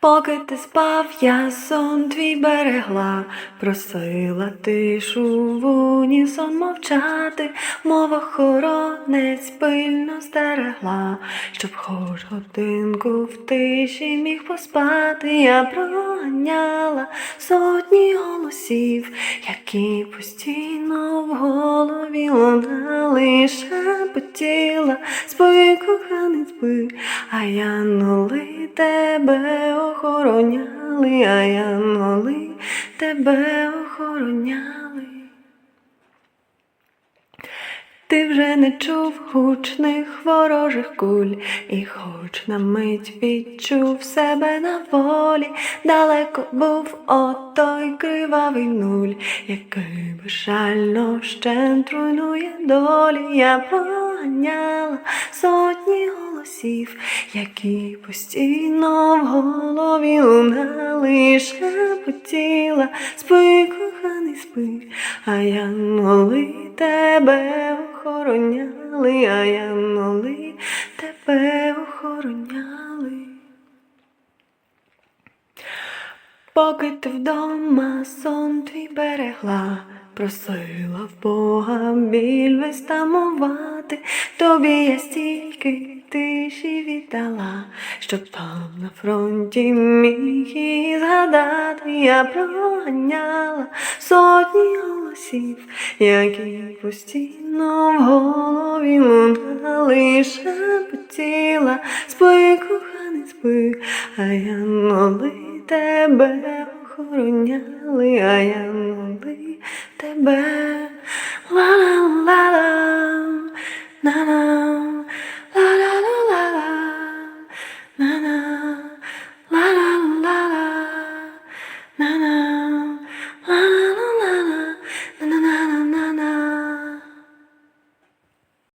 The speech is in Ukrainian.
Поки ти спав, я сон твій берегла, просила тишу в унісон мовчати, мова хоронець пильно стерегла, щоб хоч годинку в тиші міг поспати, я проганяла сотні голосів, які постійно в голові лунали, шепотіла, спи, коханий, спи, а янголи тебе охороняли, а янголи тебе охороняли. Ти вже не чув гучних ворожих куль, і хоч на мить відчув себе на волі, далеко був отой кривавий нуль, який безжально щент руйнує долі. Я проганяла сотні голосів, які постійно в голові лунали, шепотіла, спи, коханий, спи, а янголи тебе охороняли, а янголи тебе охороняли. Поки ти вдома сон твій берегла, просила в Бога біль вистамувати, тобі я стільки тиші віддала, щоб там на фронті міг її згадати, я проганяла сотні голосів, які постійно в голові лунали, шепотіла, спи, коханий, спи, а янголи тебе охороняли, а янголи тебе ла-ла-ла-ла, на-на,